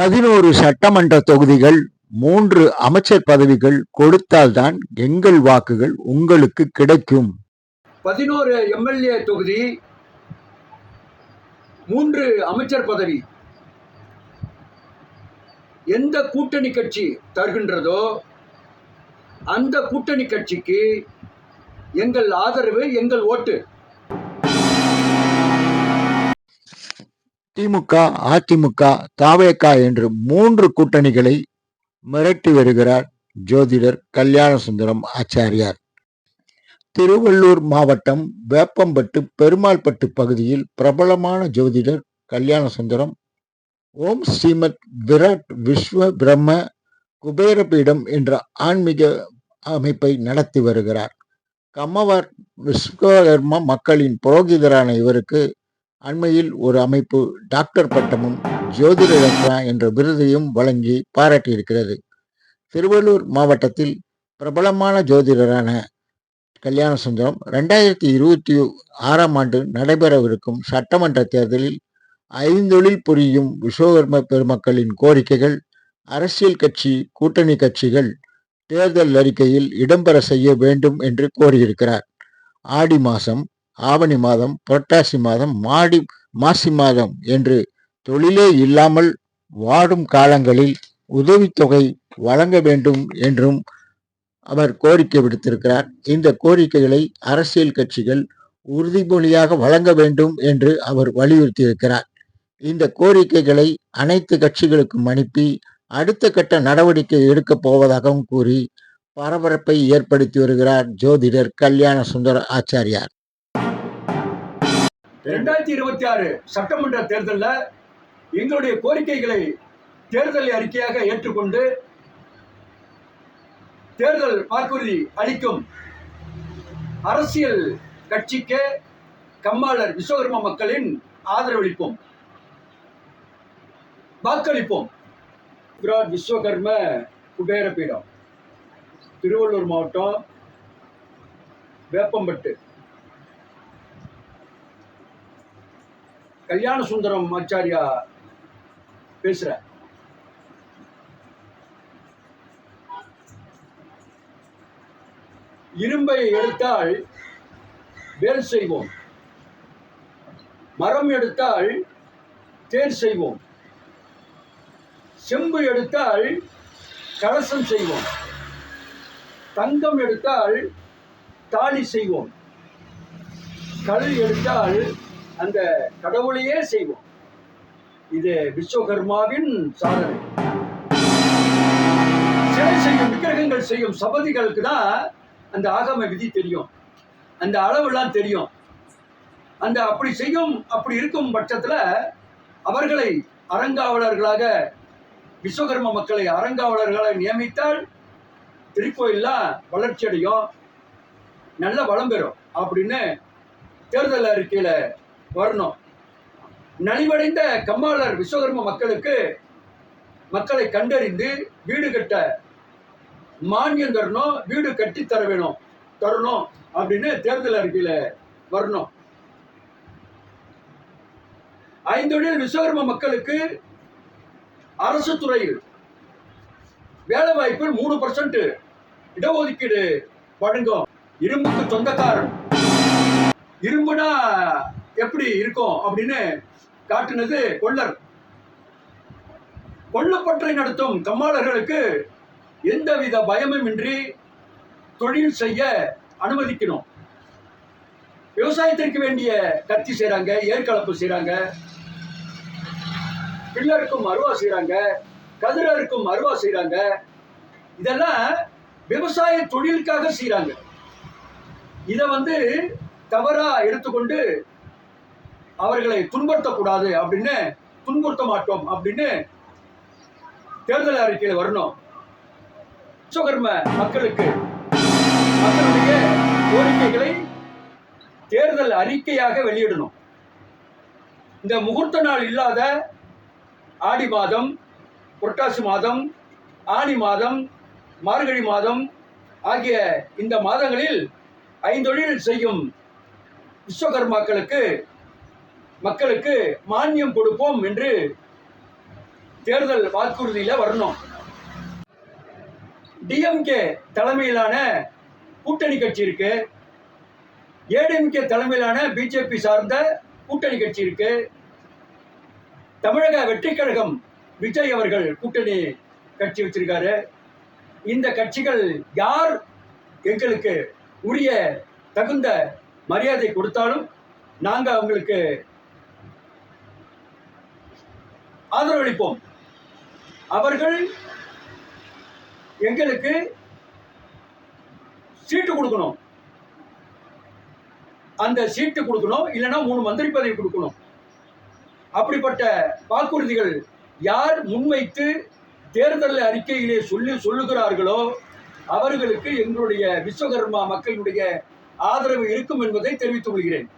பதினோரு சட்டமன்ற தொகுதிகள் மூன்று அமைச்சர் பதவிகள் கொடுத்தால்தான் எங்கள் வாக்குகள் உங்களுக்கு கிடைக்கும். பதினோரு எம்எல்ஏ தொகுதி மூன்று அமைச்சர் பதவி. எந்த கூட்டணி கட்சி தருகின்றதோ அந்த கூட்டணி கட்சிக்கு எங்கள் ஆதரவு எங்கள் ஓட்டு. திமுக அதிமுக தாவேகா என்று மூன்று கூட்டணிகளை மிரட்டி வருகிறார் ஜோதிடர் கல்யாண சுந்தரம் ஆச்சாரியார். திருவள்ளூர் மாவட்டம் வேப்பம்பட்டு பெருமாள்பட்டு பகுதியில் பிரபலமான ஜோதிடர் கல்யாண சுந்தரம் ஓம் ஸ்ரீமத் விராட் விஸ்வ பிரம்ம குபேரபீடம் என்ற ஆன்மீக அமைப்பை நடத்தி வருகிறார். கமவர் விஸ்வகர்ம மக்களின் புரோகிதரான இவருக்கு அண்மையில் ஒரு அமைப்பு டாக்டர் பட்டமும் ஜோதிட ரத்னா என்ற விருதையும் வழங்கி பாராட்டியிருக்கிறது. திருவள்ளூர் மாவட்டத்தில் பிரபலமான ஜோதிடரான கல்யாண சுந்தரம் ரெண்டாயிரத்தி இருபத்தி ஆறாம் ஆண்டு நடைபெறவிருக்கும் சட்டமன்ற தேர்தலில் ஐந்தொழில் புரியும் விஸ்வகர்ம பெருமக்களின் கோரிக்கைகள் அரசியல் கட்சி கூட்டணி கட்சிகள் தேர்தல் அறிக்கையில் இடம்பெற செய்ய வேண்டும் என்று கோரியிருக்கிறார். ஆடி மாதம் ஆவணி மாதம் புரட்டாசி மாதம் மாடி மாசி மாதம் என்று தொழிலே இல்லாமல் வாடும் காலங்களில் உதவித்தொகை வழங்க வேண்டும் என்றும் அவர் கோரிக்கை விடுத்திருக்கிறார். இந்த கோரிக்கைகளை அரசியல் கட்சிகள் உறுதிமொழியாக வழங்க வேண்டும் என்று அவர் வலியுறுத்தியிருக்கிறார். இந்த கோரிக்கைகளை அனைத்து கட்சிகளுக்கும் அனுப்பி அடுத்த கட்ட நடவடிக்கை எடுக்கப் போவதாகவும் கூறி பரபரப்பை ஏற்படுத்தி வருகிறார் ஜோதிடர் கல்யாண சுந்தர ஆச்சாரியார். ரெண்டாயிரத்தி இருபத்தி ஆறு சட்டமன்ற தேர்தலில் எங்களுடைய கோரிக்கைகளை தேர்தல் அறிக்கையாக ஏற்றுக்கொண்டு தேர்தல் வாக்குறுதி அளிக்கும் அரசியல் கட்சிக்கு கம்மாளர் விஸ்வகர்ம மக்களின் ஆதரவளிப்போம். வாக்களிப்போம். விராட் விஸ்வகர்ம குபேரபீடம் திருவள்ளூர் மாவட்டம் வேப்பம்பட்டு. கல்யாண சுந்தரம் ஆச்சாரியா பேசுற. இரும்பை எடுத்தால் வேல் செய்வோம். மரம் எடுத்தால் தேர் செய்வோம். செம்பு எடுத்தால் கலசம் செய்வோம். தங்கம் எடுத்தால் தாலி செய்வோம். கல் எடுத்தால் அந்த கடவுளையே செய்வோம். இது விஸ்வகர்மாவின் சாதனை. சிலை செய்யும் விக்கிரகங்கள் செய்யும் சபதிகளுக்கு தான் அந்த ஆகம விதி தெரியும். அந்த அளவுலாம் தெரியும். அந்த அப்படி செய்யும் அப்படி இருக்கும் பட்சத்தில் அவர்களை அறங்காவலர்களாக விஸ்வகர்ம மக்களை அறங்காவலர்களாக நியமித்தால் திருக்கோயிலாம் வளர்ச்சி அடையும் நல்ல வளம் பெறும் அப்படின்னு தேர்தல் அறிக்கையில் வரணும். நலிவடைந்த கம்மாளர் விஸ்வகர்ம மக்களுக்கு மக்களை கண்டறிந்து வீடு கட்ட மானியம் தரணும் வீடு கட்டி தர வேணும் தரணும் அப்படின்னு தேர்தல் அறிக்கையில் வரணும். ஐந்தொழில் விஸ்வகர்ம மக்களுக்கு அரசு துறையில் வேலை வாய்ப்பில் மூணு பர்சன்ட் இடஒதுக்கீடு வழங்கும். இரும்புக்கு சொந்தக்காரன். இரும்புனா எப்படி இருக்கும் அப்படின்னு காட்டினது கொள்ளர் கொள்ளப்பற்றை நடத்தும் கம்மாளர்களுக்கு எந்தவித பயமும் இன்றி தொழில் செய்ய அனுமதிக்கணும். விவசாயத்திற்கு வேண்டிய கத்தி செய்கிறாங்க ஏற்கலப்பு செய்கிறாங்க பில்லருக்கும் அருவா செய்றாங்க கதிரருக்கும் அருவா செய்றாங்க இதெல்லாம் விவசாய தொழிலுக்காக செய்கிறாங்க இதை வந்து தவறா எடுத்துக்கொண்டு அவர்களை துன்புறுத்தக்கூடாது அப்படின்னு துன்புறுத்த மாட்டோம் அப்படின்னு தேர்தல் அறிக்கையில் வரணும். விஸ்வகர்ம மக்களுக்கு மக்களுடைய கோரிக்கைகளை தேர்தல் அறிக்கையாக வெளியிடணும். இந்த முகூர்த்த நாள் இல்லாத ஆடி மாதம் புரட்டாசி மாதம் ஆனி மாதம் மார்கழி மாதம் ஆகிய இந்த மாதங்களில் ஐந்தொழில் செய்யும் விஸ்வகர்மாக்களுக்கு மக்களுக்கு மானியம் கொடுப்போம் என்று தேர்தல் வாக்குறுதியில் வரணும். டிஎம்கே தலைமையிலான கூட்டணி கட்சி இருக்கு. ஏடிஎம்கே தலைமையிலான பிஜேபி சார்ந்த கூட்டணி கட்சி இருக்கு. தமிழக வெற்றி கழகம் விஜய் அவர்கள் கூட்டணி கட்சி வச்சிருக்காரு. இந்த கட்சிகள் யார் எங்களுக்கு உரிய தகுந்த மரியாதை கொடுத்தாலும் நாங்கள் அவங்களுக்கு ஆதரவளிப்போம். அவர்கள் எங்களுக்கு சீட்டு கொடுக்கணும். அந்த சீட்டு கொடுக்கணும் இல்லைன்னா மூணு மந்திரி பதவி கொடுக்கணும். அப்படிப்பட்ட வாக்குறுதிகள் யார் முன்வைத்து தேர்தல் அறிக்கையிலே சொல்லி சொல்லுகிறார்களோ அவர்களுக்கு எங்களுடைய விஸ்வகர்மா மக்களுடைய ஆதரவு இருக்கும் என்பதை தெரிவித்துக் கொள்கிறேன்.